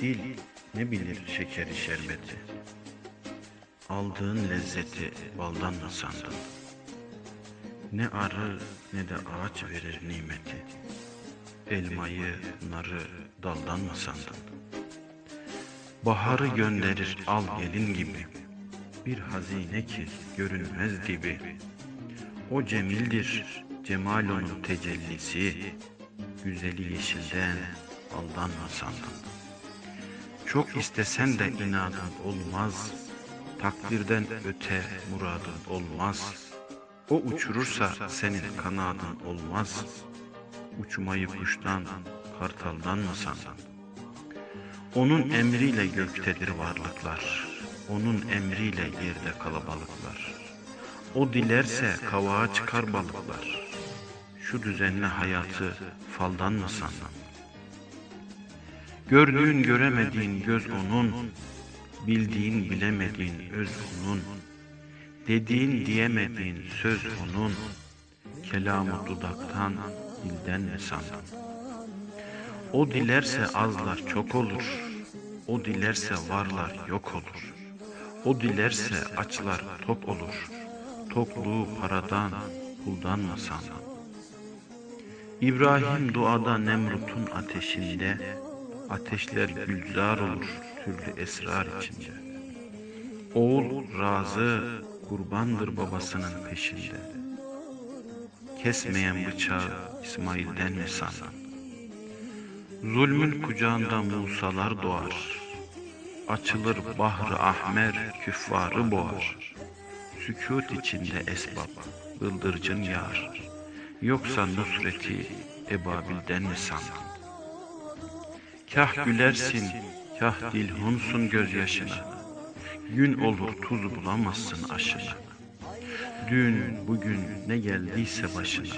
Dil ne bilir şekeri şerbeti. Aldığın lezzeti baldan mı sandın? Ne arı ne de ağaç verir nimeti. Elmayı, narı daldan mı sandın? Baharı gönderir al gelin gibi. Bir hazine ki görünmez gibi. O cemildir cemal onun tecellisi. Güzeli yeşilden aldanma sandın Çok istesen de inadın olmaz. Takdirden öte muradın olmaz. O uçurursa senin kanadın olmaz. Uçmayı kuştan, kartaldan mı sandın? Onun emriyle göktedir varlıklar. Onun emriyle yerde kalabalıklar. O dilerse kavağa çıkar balıklar. Şu düzenli hayatı faldan mı sandın? Gördüğün göremediğin göz onun, bildiğin bilemediğin öz onun, dediğin diyemediğin söz onun, kelamı dudaktan, dilden sandın? O dilerse azlar çok olur, o dilerse varlar yok olur, o dilerse açlar tok olur, tokluğu paradan, puldan mı sandın? İbrahim duada Nemrut'un ateşinde, ateşler gülzar olur türlü esrar içinde. Oğul razı kurbandır babasının peşinde. Kesmeyen bıçağı İsmail'den mi sandın? Zulmün kucağında Musalar doğar. Açılır bahrı ahmer küffarı boğar. Sükut içinde esbab, bıldırcın yağar. Yoksa nusreti ebabilden mi sandın? Kah gülersin, kah dilhunsun gözyaşına. Gün olur tuz bulamazsın aşına. Dün bugün ne geldiyse başına.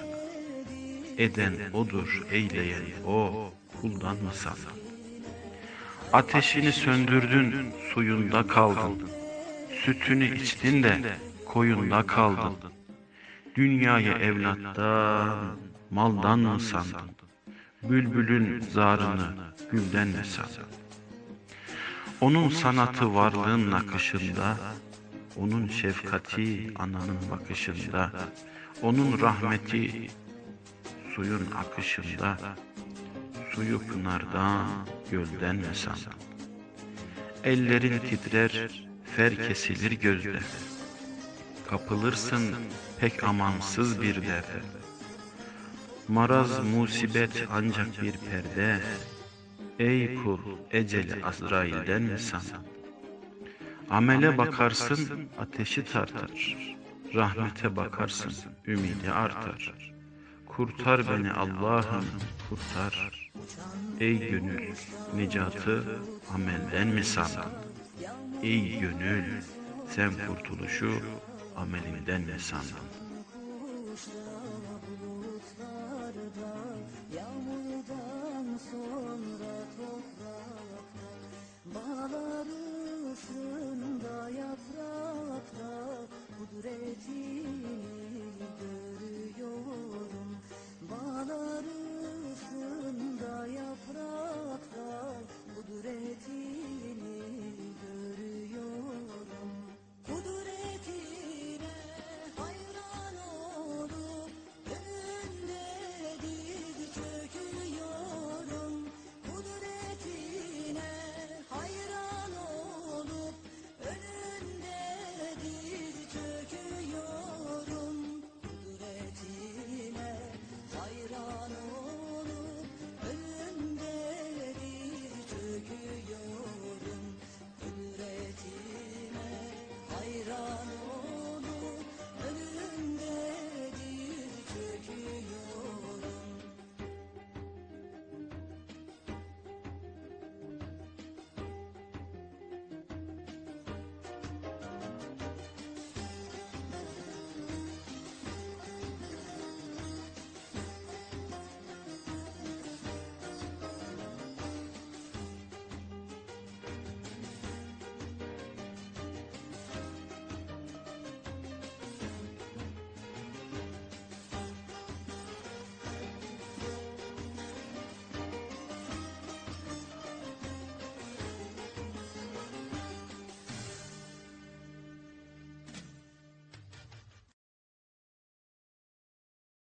Eden odur, eyleyen o, kuldan mı sandın? Ateşini söndürdün, suyunda kaldın. Sütünü içtin de koyunda kaldın. Dünyayı evlattan, maldan mı sandın? Bülbülün zarını gülden sandın? Onun sanatı varlığın nakışında, onun şefkati ananın bakışında, onun rahmeti suyun akışında, suyu pınardan, gölden sandın? Ellerin titrer, fer kesilir gözde. Kapılırsın pek amansız bir derde. Maraz musibet ancak bir perde. Ey kul eceli Azrail'den mi sandın? Amele bakarsın ateşi tartar. Rahmete bakarsın ümidi artar. Kurtar beni Allah'ım kurtar. Ey gönül nicatı amelden mi sandın? Ey gönül sen kurtuluşu amelinden mi sandın?